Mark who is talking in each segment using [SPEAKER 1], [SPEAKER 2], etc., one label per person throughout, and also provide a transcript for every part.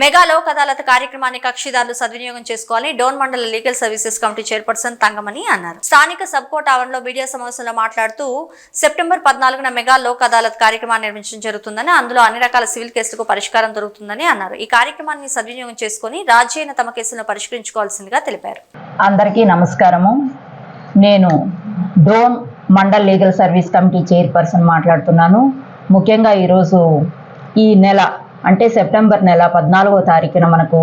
[SPEAKER 1] Mega Lok Adalat కార్యక్రమాన్ని కక్షిదారులు సద్వినియోగం చేసుకోవాలని డోన్ మండల legal services committee chairperson Thangamani అన్నారు. స్థానిక సబ్ కోర్ట్ ఆవరణలో మీడియా సమావేశంలో మాట్లాడుతూ సెప్టెంబర్ పద్నాలుగున మెగా లోక్ అదాలత్ కార్యక్రమాన్ని నిర్వహించడం జరుగుతుందని అందులో అన్ని రకాల సివిల్ కేసులకు పరిష్కారం దొరుకుతుందని అన్నారు. ఈ కార్యక్రమాన్ని సద్వినియోగం చేసుకుని రాజీ తమ కేసులను పరిష్కరించుకోవాల్సిందిగా తెలిపారు.
[SPEAKER 2] అందరికీ నమస్కారము. నేను Dhone mandal legal service committee chairperson మాట్లాడుతున్నాను. ముఖ్యంగా ఈరోజు ఈ నెల అంటే సెప్టెంబర్ నెల పద్నాలుగో తారీఖున మనకు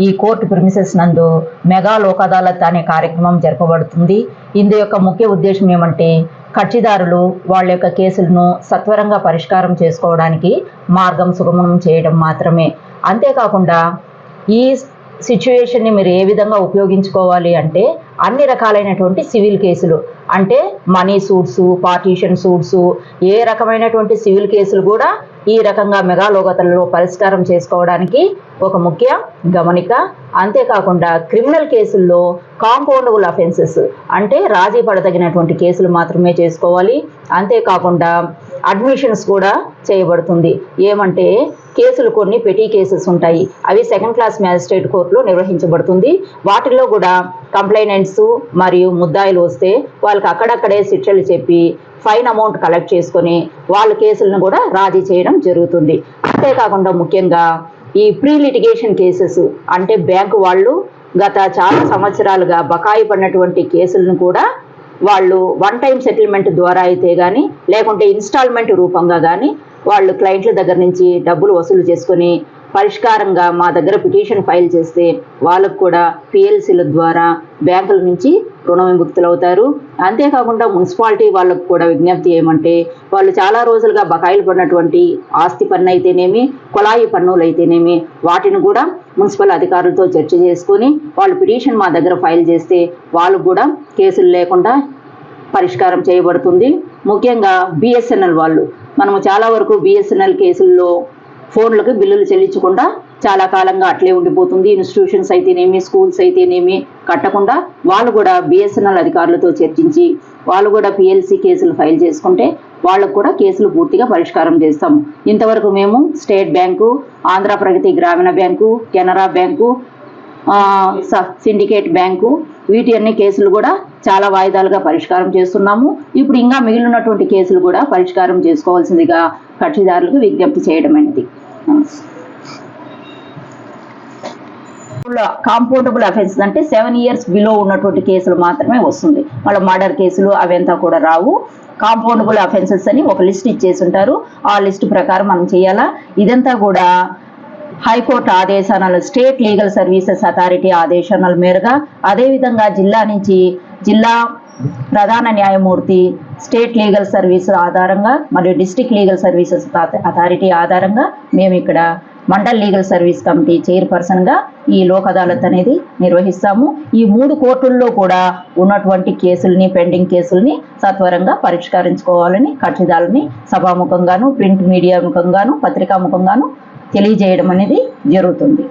[SPEAKER 2] ఈ కోర్టు ప్రిమిసెస్ నందు మెగా లోక్ అదాలత్ అనే కార్యక్రమం జరపబడుతుంది. ఇందు యొక్క ముఖ్య ఉద్దేశం ఏమంటే కక్షిదారులు వాళ్ళ యొక్క కేసులను సత్వరంగా పరిష్కారం చేసుకోవడానికి మార్గం సుగమనం చేయడం మాత్రమే. అంతేకాకుండా ఈ సిచ్యువేషన్ని మీరు ఏ విధంగా ఉపయోగించుకోవాలి అంటే అన్ని రకాలైనటువంటి సివిల్ కేసులు. అంటే మనీ సూట్స్ పార్టీషన్ సూట్స్ ఏ రకమైనటువంటి సివిల్ కేసులు కూడా ఈ రకంగా మెగాలోగతలలో పరిష్కారం చేసుకోవడానికి ఒక ముఖ్య గమనిక. అంతేకాకుండా క్రిమినల్ కేసుల్లో కాంపౌండబుల్ అఫెన్సెస్ అంటే రాజీ పడదగినటువంటి కేసులు మాత్రమే చేసుకోవాలి. అంతేకాకుండా అడ్మిషన్స్ కూడా చేయబడుతుంది. ఏమంటే కేసులు కొన్ని పెటీ కేసెస్ ఉంటాయి. అవి సెకండ్ క్లాస్ మ్యాజిస్ట్రేట్ కోర్టులో నిర్వహించబడుతుంది. వాటిల్లో కూడా కంప్లైనెంట్స్ మరియు ముద్దాయిలు వస్తే వాళ్ళకి అక్కడక్కడే శిక్షలు చెప్పి ఫైన్ అమౌంట్ కలెక్ట్ చేసుకొని వాళ్ళ కేసులను కూడా రాజీ చేయడం జరుగుతుంది. అంతేకాకుండా ముఖ్యంగా ఈ ప్రీ లిటిగేషన్ కేసెస్ అంటే బ్యాంకు వాళ్ళు గత చాలా సంవత్సరాలుగా బకాయి పడినటువంటి కేసులను కూడా వాళ్ళు వన్ టైం సెటిల్మెంట్ ద్వారా అయితే కానీ లేకుంటే ఇన్స్టాల్మెంట్ రూపంగా కానీ వాళ్ళు క్లయింట్ల దగ్గర నుంచి డబ్బులు వసూలు చేసుకొని పరిష్కారంగా మా దగ్గర పిటిషన్ ఫైల్ చేస్తే వాళ్ళకు కూడా పిఎల్సీల ద్వారా బ్యాంకుల నుంచి రుణ విముక్తులు అవుతారు అంతేకాకుండా మున్సిపాలిటీ వాళ్ళకు కూడా విజ్ఞప్తి ఏమంటే వాళ్ళు చాలా రోజులుగా బకాయిలు పడినటువంటి ఆస్తి పన్ను అయితేనేమి కుళాయి పన్నులు అయితేనేమి వాటిని కూడా మున్సిపల్ అధికారులతో చర్చ చేసుకొని వాళ్ళు పిటిషన్ మా దగ్గర ఫైల్ చేస్తే వాళ్ళకు కూడా కేసులు లేకుండా పరిష్కారం చేయబడుతుంది. ముఖ్యంగా బిఎస్ఎన్ఎల్ వాళ్ళు. మనము చాలా వరకు బిఎస్ఎన్ఎల్ కేసుల్లో ఫోన్లకు బిల్లులు చెల్లించకుండా చాలా కాలంగా అట్లే ఉండిపోతుంది. ఇన్స్టిట్యూషన్స్ అయితేనేమి స్కూల్స్ అయితేనేమి కట్టకుండా వాళ్ళు కూడా బిఎస్ఎన్ఎల్ అధికారులతో చర్చించి వాళ్ళు కూడా పిఎల్సి కేసులు ఫైల్ చేసుకుంటే వాళ్ళకు కూడా కేసులు పూర్తిగా పరిష్కారం చేస్తాం. ఇంతవరకు మేము state bank Andhra Pragathi Grameena bank Canara bank స- సిండికేట్ బ్యాంకు వీటి అన్ని కేసులు కూడా చాలా వాయిదాలుగా పరిష్కారం చేస్తున్నాము. ఇప్పుడు ఇంకా మిగిలినటువంటి కేసులు కూడా పరిష్కారం చేసుకోవాల్సిందిగా కక్షిదారులకు విజ్ఞప్తి చేయడం అనేది కాంపౌండబుల్ అఫెన్సెస్ అంటే సెవెన్ ఇయర్స్ బిలో ఉన్నటువంటి కేసులు మాత్రమే వస్తుంది. వాళ్ళ మర్డర్ కేసులు అవంతా కూడా రావు. కాంపౌండబుల్ అఫెన్సెస్ అని ఒక లిస్ట్ ఇచ్చేసి ఉంటారు ఆ లిస్ట్ ప్రకారం మనం చేయాలా? ఇదంతా కూడా హైకోర్టు ఆదేశాల స్టేట్ లీగల్ సర్వీసెస్ అథారిటీ ఆదేశాల మేరగా అదేవిధంగా జిల్లా నుంచి జిల్లా ప్రధాన న్యాయమూర్తి స్టేట్ లీగల్ సర్వీస్ ఆధారంగా మరియు డిస్ట్రిక్ట్ లీగల్ సర్వీసెస్ అథారిటీ ఆధారంగా మేము ఇక్కడ మండల్ లీగల్ సర్వీస్ కమిటీ చైర్పర్సన్గా ఈ లోక్ అదాలత్ అనేది నిర్వహిస్తాము. ఈ మూడు కోర్టుల్లో కూడా ఉన్నటువంటి కేసుల్ని పెండింగ్ కేసుల్ని సత్వరంగా పరిష్కరించుకోవాలని కక్షిదారుని సభాముఖంగాను ప్రింట్ మీడియా ముఖంగాను పత్రికా ముఖంగాను తెలియజేయడం అనేది జరుగుతుంది.